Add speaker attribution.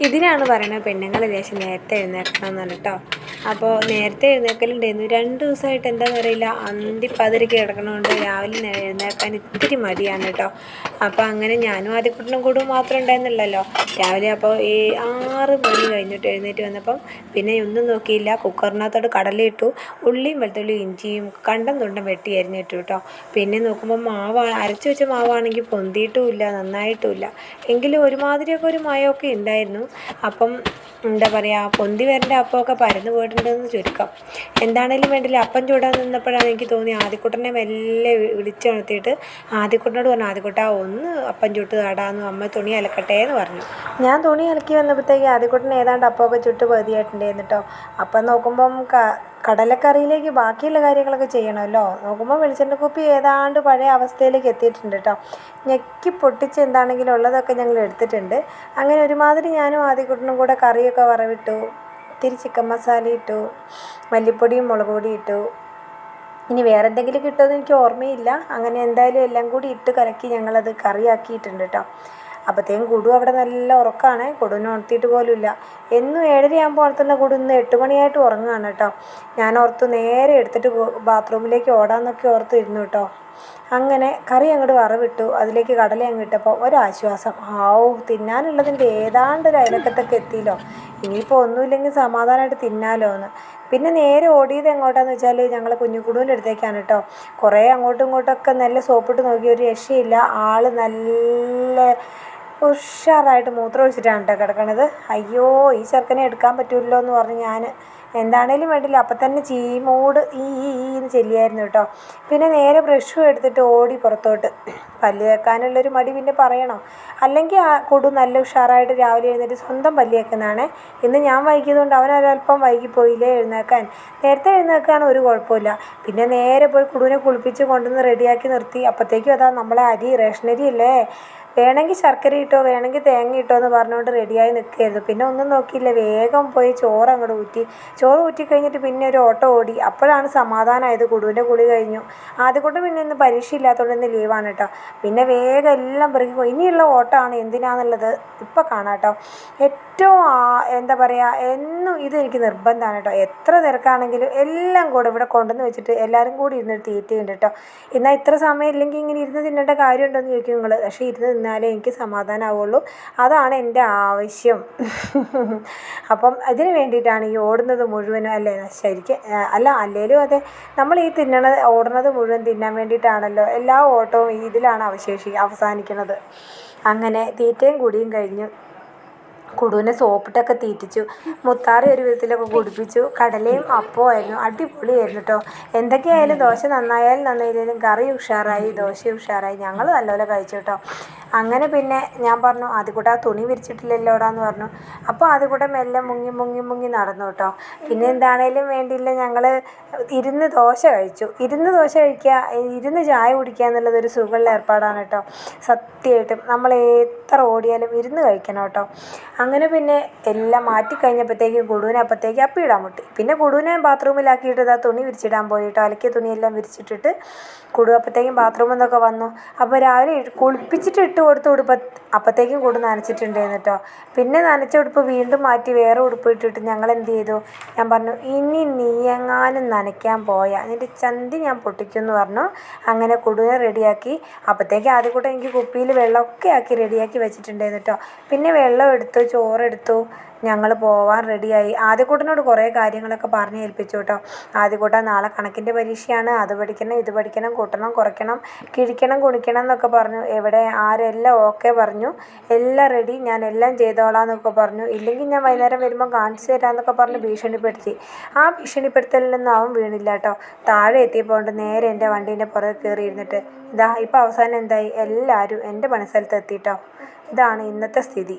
Speaker 1: ഇതിനാണ് പറയുന്നത് പെണ്ണുങ്ങൾ ലേശം നേരത്തെ എഴുന്നേൽക്കണം എന്ന് പറഞ്ഞിട്ടോ? അപ്പോൾ നേരത്തെ എഴുന്നേൽക്കലുണ്ടായിരുന്നു രണ്ട് ദിവസമായിട്ട് എന്താണെന്ന് അറിയില്ല. അന്തിപ്പതിരക്ക് കിടക്കണതുകൊണ്ട് രാവിലെ എഴുന്നേൽക്കാൻ ഇത്തിരി മടിയാണ് കേട്ടോ. അപ്പോൾ അങ്ങനെ ഞാനും ആദ്യക്കുട്ടനും കൂടും മാത്രം ഉണ്ടായിരുന്നില്ലല്ലോ രാവിലെ അപ്പോൾ ഈ ആറ് മണി കഴിഞ്ഞിട്ട് എഴുന്നേറ്റ് വന്നപ്പം പിന്നെ ഒന്നും നോക്കിയില്ല. കുക്കറിനകത്തോട്ട് കടലയിട്ടു ഉള്ളിയും വെളുത്തുള്ളിയും ഇഞ്ചിയും കണ്ടം തുണ്ടം വെട്ടി അരിഞ്ഞിട്ടു കേട്ടോ. പിന്നെ നോക്കുമ്പോൾ മാവ് അരച്ച് വെച്ച മാവാണെങ്കിൽ പൊന്തിയിട്ടുമില്ല നന്നായിട്ടുമില്ല എങ്കിലും ഒരുമാതിരിയൊക്കെ ഒരു മയമൊക്കെ ഉണ്ടായിരുന്നു. അപ്പം എന്താ പറയുക പൊന്തി വരേണ്ട അപ്പമൊക്കെ പരന്നു പോയിട്ടുണ്ടെന്ന് ചുരുക്കം. എന്താണേലും വേണ്ടില്ല. അപ്പം ചൂടാൻ നിന്നപ്പോഴാണ് എനിക്ക് തോന്നി ആദ്യക്കുട്ടനെ മെല്ലെ വിളിച്ചു വിളിച്ചുണർത്തിയിട്ട് ആദ്യക്കുട്ടനോട് പറഞ്ഞു ആദ്യക്കുട്ട ഒന്ന് അപ്പം ചുട്ട് താടാന്ന് അമ്മ തുണി അലക്കട്ടെ എന്ന് പറഞ്ഞു. ഞാൻ തുണി അലക്കി വന്നപ്പോഴത്തേക്ക് ആദ്യക്കുട്ടൻ ഏതാണ്ട് അപ്പമൊക്കെ ചുട്ട് പതിയായിട്ടുണ്ടായിരുന്നു കേട്ടോ. അപ്പം നോക്കുമ്പം കടലക്കറിയിലേക്ക് ബാക്കിയുള്ള കാര്യങ്ങളൊക്കെ ചെയ്യണമല്ലോ. നോക്കുമ്പോൾ വെളിച്ചെണ്ണ കുപ്പി ഏതാണ്ട് പഴയ അവസ്ഥയിലേക്ക് എത്തിയിട്ടുണ്ട് കേട്ടോ. ഞെക്കി പൊട്ടിച്ച് എന്താണെങ്കിലും ഉള്ളതൊക്കെ ഞങ്ങൾ എടുത്തിട്ടുണ്ട്. അങ്ങനെ ഒരുമാതിരി ഞാനും ആദ്യക്കുട്ടനും കൂടെ കറിയൊക്കെ വറവിട്ടു. ഇത്തിരി ചിക്കൻ മസാല ഇട്ടു മല്ലിപ്പൊടിയും മുളക് പൊടി ഇട്ടു. ഇനി വേറെ എന്തെങ്കിലും കിട്ടുമെന്ന് എനിക്ക് ഓർമ്മയില്ല. അങ്ങനെ എന്തായാലും എല്ലാം കൂടി ഇട്ട് കലക്കി ഞങ്ങളത് കറിയാക്കിയിട്ടുണ്ട് കേട്ടോ അപ്പോഴത്തേക്കും കുടു അവിടെ നല്ല ഉറക്കമാണ് കുടുവിനെ ഉണർത്തിയിട്ട് പോലും ഇല്ല എന്നും ഏഴരയാകുമ്പോൾ ഉണർത്തുന്ന കുടു ഇന്ന് എട്ട് മണിയായിട്ട് ഉറങ്ങുകയാണ് കേട്ടോ. ഞാൻ ഓർത്തു നേരെ എടുത്തിട്ട് ബാത്റൂമിലേക്ക് ഓടാന്നൊക്കെ ഓർത്ത് ഇരുന്നു കേട്ടോ. അങ്ങനെ കറി അങ്ങോട്ട് വറവിട്ടു. അതിലേക്ക് കടല അങ്ങ് ഇട്ടപ്പോൾ ഒരാശ്വാസം. ആവു തിന്നാനുള്ളതിന്റെ ഏതാണ്ട് ഒരു അയലക്കത്തൊക്കെ എത്തിയല്ലോ. ഇനിയിപ്പോൾ ഒന്നുമില്ലെങ്കിൽ സമാധാനമായിട്ട് തിന്നാലോ എന്ന് പിന്നെ നേരെ ഓടിയത് എങ്ങോട്ടാന്ന് വെച്ചാൽ ഞങ്ങൾ കുഞ്ഞുകുടുവിന്റെ അടുത്തേക്കാണ് കേട്ടോ. കുറേ അങ്ങോട്ടും ഇങ്ങോട്ടൊക്കെ നല്ല സോപ്പിട്ട് നോക്കി ഒരു രക്ഷയില്ല. ആൾ നല്ല ഉഷാറായിട്ട് മൂത്രം ഒഴിച്ചിട്ടാണ് കേട്ടോ കിടക്കണത്. അയ്യോ ഈ ചെറുക്കനെ എടുക്കാൻ പറ്റുമല്ലോ എന്ന് പറഞ്ഞ് ഞാൻ എന്താണേലും വേണ്ടില്ല. അപ്പം തന്നെ ചീമോട് ഈ ഈ എന്ന് ചെല്ലിയായിരുന്നു കേട്ടോ പിന്നെ നേരെ ബ്രഷും എടുത്തിട്ട് ഓടി പുറത്തോട്ട്. പല്ല് തേക്കാനുള്ളൊരു മടി പിന്നെ പറയണോ? അല്ലെങ്കിൽ ആ കൊടു നല്ല ഉഷാറായിട്ട് രാവിലെ എഴുന്നേറ്റ് സ്വന്തം പല്ല് തേക്കുന്നതാണ്. ഇന്ന് ഞാൻ വൈകിയതുകൊണ്ട് അവൻ വൈകിപ്പോയില്ലേ എഴുന്നേക്കാൻ. നേരത്തെ എഴുന്നേക്കാൻ ഒരു കുഴപ്പമില്ല പിന്നെ നേരെ പോയി കുടുവിനെ കുളിപ്പിച്ച് കൊണ്ടുവന്ന് റെഡിയാക്കി നിർത്തി. അപ്പോഴത്തേക്കും അതാ നമ്മളെ അരി റേഷനരി അല്ലേ വേണമെങ്കിൽ ശർക്കര ഇട്ടോ വേണമെങ്കിൽ തേങ്ങ ഇട്ടോ എന്ന് പറഞ്ഞുകൊണ്ട് റെഡിയായി നിൽക്കുകയായിരുന്നു. പിന്നെ ഒന്നും നോക്കിയില്ല. വേഗം പോയി ചോറ് അങ്ങോട്ട് ഊറ്റി. ചോറ് ഊറ്റി കഴിഞ്ഞിട്ട് പിന്നെ ഒരു ഓട്ടോ ഓടി. അപ്പോഴാണ് സമാധാനമായത്. കുടുവിന്റെ കുളി കഴിഞ്ഞു. ആദ്യക്കൊണ്ട് പിന്നെ ഇന്ന് പരീക്ഷ ഇല്ലാത്തതുകൊണ്ട് ഇന്ന് ലീവാണ് കേട്ടോ പിന്നെ വേഗം എല്ലാം പെറുക്കി ഇനിയുള്ള ഓട്ടമാണ് എന്തിനാന്നുള്ളത് ഇപ്പം കാണാം കേട്ടോ ഏറ്റവും എന്താ പറയുക എന്നും ഇത് എനിക്ക് നിർബന്ധമാണ് കേട്ടോ എത്ര തിരക്കാണെങ്കിലും എല്ലാം കൂടെ ഇവിടെ കൊണ്ടുവന്ന് വെച്ചിട്ട് എല്ലാവരും കൂടി ഇരുന്ന് തീറ്റയുണ്ട് കേട്ടോ എന്നാൽ ഇത്ര സമയം ഇല്ലെങ്കിൽ ഇങ്ങനെ ഇരുന്ന് തിന്നേണ്ട കാര്യമുണ്ടോ എന്ന് ചോദിക്കും നിങ്ങൾ പക്ഷേ ഇരുന്ന് തിന്നാലേ എനിക്ക് സമാധാനമാവുള്ളൂ അതാണ് എന്റെ ആവശ്യം. അപ്പം അതിന് വേണ്ടിയിട്ടാണ് ഈ ഓടുന്നത് മുഴുവനും അല്ലേ? ശരിക്കും അല്ല അല്ലേലും അതെ നമ്മൾ ഈ തിന്നണത് ഓടുന്നത് മുഴുവൻ തിന്നാൻ വേണ്ടിയിട്ടാണല്ലോ എല്ലാ ഓട്ടവും ഇതിലാണ് അവശേഷി അവസാനിക്കുന്നത് അങ്ങനെ തീറ്റയും കുടിയും കഴിഞ്ഞു. കുടുവിനെ സോപ്പിട്ടൊക്കെ തീറ്റിച്ചു. മുത്താറി ഒരു വിധത്തിലൊക്കെ കുടിപ്പിച്ചു. കടലയും അപ്പമായിരുന്നു അടിപൊളിയായിരുന്നു കേട്ടോ എന്തൊക്കെയായാലും ദോശ നന്നായാലും നന്നായില്ലെങ്കിലും കറി ഉഷാറായി ദോശ ഉഷാറായി. ഞങ്ങൾ നല്ലപോലെ കഴിച്ചു കേട്ടോ അങ്ങനെ പിന്നെ ഞാൻ പറഞ്ഞു ആദ്യക്കൂടെ ആ തുണി വിരിച്ചിട്ടില്ലല്ലോടാന്ന് പറഞ്ഞു. അപ്പോൾ ആദ്യക്കൂടെ മെല്ലെ മുങ്ങി മുങ്ങി മുങ്ങി നടന്നു കേട്ടോ പിന്നെ എന്താണേലും വേണ്ടിയില്ല ഞങ്ങൾ ഇരുന്ന് ദോശ കഴിച്ചു. ഇരുന്ന് ദോശ കഴിക്കുക ഇരുന്ന് ചായ കുടിക്കുക എന്നുള്ളത് ഒരു സുഖമുള്ള ഏർപ്പാടാണ് കേട്ടോ സത്യമായിട്ടും നമ്മൾ എത്ര ഓടിയാലും ഇരുന്ന് കഴിക്കണം കേട്ടോ അങ്ങനെ പിന്നെ എല്ലാം മാറ്റി കഴിഞ്ഞപ്പോഴത്തേക്കും കുടുവിനെ അപ്പോഴത്തേക്ക് ഇടാൻ മുട്ടി. പിന്നെ കുടുവിനെ ബാത്റൂമിലാക്കിയിട്ട് ഇതാ തുണി വിരിച്ചിടാൻ പോയിട്ട് കേട്ടോ അലക്കിയ തുണിയെല്ലാം വിരിച്ചിട്ടിട്ട് കുടു അപ്പോഴത്തേക്കും ബാത്റൂമിൽ നിന്നൊക്കെ വന്നു. അപ്പോൾ രാവിലെ കുളിപ്പിച്ചിട്ട് ഇട്ട് കൊടുത്ത ഉടുപ്പ് അപ്പോഴത്തേക്കും കുടു നനച്ചിട്ടുണ്ടായിരുന്നു കേട്ടോ. പിന്നെ നനച്ച ഉടുപ്പ് വീണ്ടും മാറ്റി വേറെ ഉടുപ്പ് ഇട്ടിട്ട് ഞങ്ങൾ എന്ത് ചെയ്തു? ഞാൻ പറഞ്ഞു ഇനി നീ എങ്ങാനും നനയ്ക്കാൻ പോയാൽ നിന്റെ ചന്തി ഞാൻ പൊട്ടിക്കുമെന്ന് പറഞ്ഞു. അങ്ങനെ കുടുവിനെ റെഡിയാക്കി അപ്പോഴത്തേക്ക് ആദ്യം കൂടെ എനിക്ക് കുപ്പിയിൽ വെള്ളമൊക്കെ ആക്കി റെഡിയാക്കി വെച്ചിട്ടുണ്ടായിരുന്നു കേട്ടോ. പിന്നെ വെള്ളം എടുത്തു ചോറെടുത്തു. ഞങ്ങൾ പോവാൻ റെഡിയായി. ആദ്യക്കൂട്ടനോട് കുറേ കാര്യങ്ങളൊക്കെ പറഞ്ഞ് ഏൽപ്പിച്ചു കേട്ടോ. ആദ്യക്കൂട്ടൻ നാളെ കണക്കിന്റെ പരീക്ഷയാണ്. അത് പഠിക്കണം ഇത് പഠിക്കണം കൂട്ടണം കുറയ്ക്കണം കിഴിക്കണം കുണിക്കണം എന്നൊക്കെ പറഞ്ഞു. എവിടെ ആരെല്ലാം ഓക്കെ പറഞ്ഞു. എല്ലാം റെഡി. ഞാൻ എല്ലാം ചെയ്തോളാം എന്നൊക്കെ പറഞ്ഞു. ഇല്ലെങ്കിൽ ഞാൻ വൈകുന്നേരം വരുമ്പോൾ കാണിച്ചു തരാമെന്നൊക്കെ പറഞ്ഞ് ഭീഷണിപ്പെടുത്തി. ആ ഭീഷണിപ്പെടുത്തലിൽ നിന്നും അവൻ വീണില്ല കേട്ടോ. താഴെ എത്തിയപ്പോൾ നേരെ എന്റെ വണ്ടീന്റെ പുറകെ കയറി ഇരുന്നിട്ട് ഇതാ ഇപ്പോൾ അവസാനം എന്തായി? എല്ലാവരും എന്റെ പണിസ്ഥലത്ത് എത്തിയിട്ടോ ഇതാണ് ഇന്നത്തെ സ്ഥിതി.